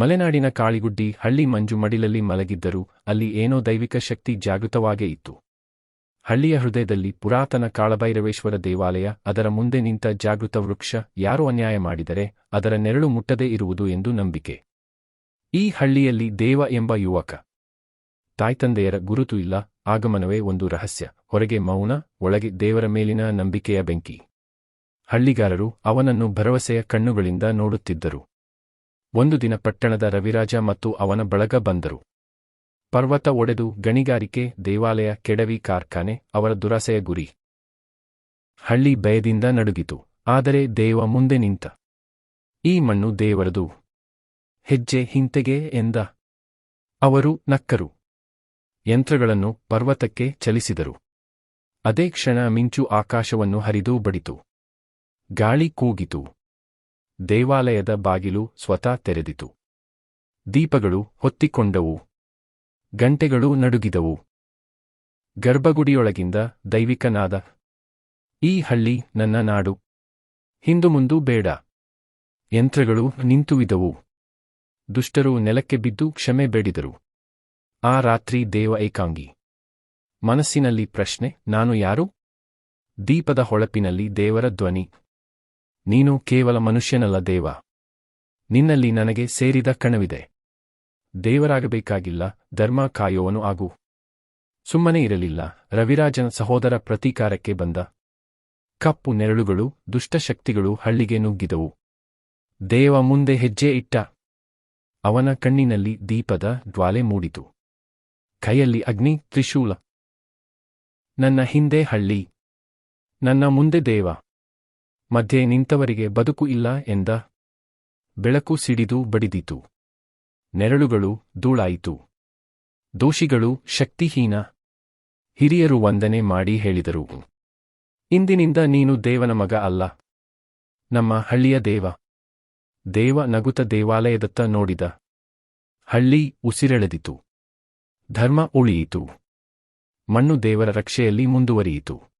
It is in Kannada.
ಮಲೆನಾಡಿನ ಕಾಳಿಗುಡ್ಡಿ ಹಳ್ಳಿ ಮಂಜು ಮಡಿಲಲ್ಲಿ ಮಲಗಿದ್ದರೂ ಅಲ್ಲಿ ಏನೋ ದೈವಿಕ ಶಕ್ತಿ ಜಾಗೃತವಾಗೇ ಇತ್ತು. ಹಳ್ಳಿಯ ಹೃದಯದಲ್ಲಿ ಪುರಾತನ ಕಾಳಭೈರವೇಶ್ವರ ದೇವಾಲಯ, ಅದರ ಮುಂದೆ ನಿಂತ ಜಾಗೃತ ವೃಕ್ಷ ಯಾರು ಅನ್ಯಾಯ ಮಾಡಿದರೆ ಅದರ ನೆರಳು ಮುಟ್ಟದೇ ಇರುವುದು ಎಂದು ನಂಬಿಕೆ. ಈ ಹಳ್ಳಿಯಲ್ಲಿ ದೇವ ಎಂಬ ಯುವಕ. ತಾಯ್ತಂದೆಯರ ಗುರುತು ಇಲ್ಲ, ಆಗಮನವೇ ಒಂದು ರಹಸ್ಯ, ಹೊರಗೆ ಮೌನ, ಒಳಗೆ ದೇವರ ಮೇಲಿನ ನಂಬಿಕೆಯ ಬೆಂಕಿ. ಹಳ್ಳಿಗಾರರು ಅವನನ್ನು ಭರವಸೆಯ ಕಣ್ಣುಗಳಿಂದ ನೋಡುತ್ತಿದ್ದರು. ಒಂದು ದಿನ ಪಟ್ಟಣದ ರವಿರಾಜ ಮತ್ತು ಅವನ ಬಳಗ ಬಂದರು. ಪರ್ವತ ಒಡೆದು ಗಣಿಗಾರಿಕೆ, ದೇವಾಲಯ, ಕೆಡವಿ ಕಾರ್ಖಾನೆ, ಅವರ ದುರಾಸೆಯ ಗುರಿ. ಹಳ್ಳಿ ಭಯದಿಂದ ನಡುಗಿತು, ಆದರೆ ದೇವ ಮುಂದೆ ನಿಂತ. ಈ ಮಣ್ಣು ದೇವರದು. ಹೆಜ್ಜೆ ಹಿಂತೆಗೆ ಎಂದ. ಅವರು ನಕ್ಕರು. ಯಂತ್ರಗಳನ್ನು ಪರ್ವತಕ್ಕೆ ಚಲಿಸಿದರು. ಅದೇ ಕ್ಷಣ ಮಿಂಚು ಆಕಾಶವನ್ನು ಹರಿದು ಬಡಿತು. ಗಾಳಿ ಕೂಗಿತು. ದೇವಾಲಯದ ಬಾಗಿಲು ಸ್ವತಃ ತೆರೆದಿತು. ದೀಪಗಳು ಹೊತ್ತಿಕೊಂಡವು. ಗಂಟೆಗಳು ನಡುಗಿದವು. ಗರ್ಭಗುಡಿಯೊಳಗಿಂದ ದೈವಿಕನಾದ ಈ ಹಳ್ಳಿ ನನ್ನ ನಾಡು. ಹಿಂದು ಮುಂದು ಬೇಡ. ಯಂತ್ರಗಳು ನಿಂತುವಿದವು ದುಷ್ಟರು ನೆಲಕ್ಕೆ ಬಿದ್ದು ಕ್ಷಮೆ ಬೇಡಿದರು. ಆ ರಾತ್ರಿ ದೇವ ಏಕಾಂಗಿ. ಮನಸ್ಸಿನಲ್ಲಿ ಪ್ರಶ್ನೆ, ನಾನು ಯಾರು? ದೀಪದ ಹೊಳಪಿನಲ್ಲಿ ದೇವರ ಧ್ವನಿ. ನೀನು ಕೇವಲ ಮನುಷ್ಯನಲ್ಲ ದೇವ. ನಿನ್ನಲ್ಲಿ ನನಗೆ ಸೇರಿದ ಕಣವಿದೆ. ದೇವರಾಗಬೇಕಾಗಿಲ್ಲ, ಧರ್ಮ ಕಾಯೋವನು ಆಗು. ಸುಮ್ಮನೆ ಇರಲಿಲ್ಲ, ರವಿರಾಜನ ಸಹೋದರ ಪ್ರತೀಕಾರಕ್ಕೆ ಬಂದ. ಕಪ್ಪು ನೆರಳುಗಳು ದುಷ್ಟಶಕ್ತಿಗಳು ಹಳ್ಳಿಗೆ ನುಗ್ಗಿದವು. ದೇವ ಮುಂದೆ ಹೆಜ್ಜೆ ಇಟ್ಟ. ಅವನ ಕಣ್ಣಿನಲ್ಲಿ ದೀಪದ ಜ್ವಾಲೆ ಮೂಡಿತು. ಕೈಯಲ್ಲಿ ಅಗ್ನಿ ತ್ರಿಶೂಲ. ನನ್ನ ಹಿಂದೆ ಹಳ್ಳಿ. ನನ್ನ ಮುಂದೆ ದೇವ. ಮಧ್ಯೆ ನಿಂತವರಿಗೆ ಬದುಕು ಇಲ್ಲ ಎಂದ. ಬೆಳಕು ಸಿಡಿದು ಬಡಿದಿತು. ನೆರಳುಗಳು ಧೂಳಾಯಿತು. ದೋಷಿಗಳು ಶಕ್ತಿಹೀನ. ಹಿರಿಯರು ವಂದನೆ ಮಾಡಿ ಹೇಳಿದರು. ಇಂದಿನಿಂದ ನೀನು ದೇವನ ಮಗ ಅಲ್ಲ. ನಮ್ಮ ಹಳ್ಳಿಯ ದೇವ. ದೇವ ನಗುತ ದೇವಾಲಯದತ್ತ ನೋಡಿದ. ಹಳ್ಳಿ ಉಸಿರೆಳೆದಿತು. ಧರ್ಮ ಉಳಿಯಿತು. ಮಣ್ಣು ದೇವರ ರಕ್ಷೆಯಲ್ಲಿ ಮುಂದುವರಿಯಿತು.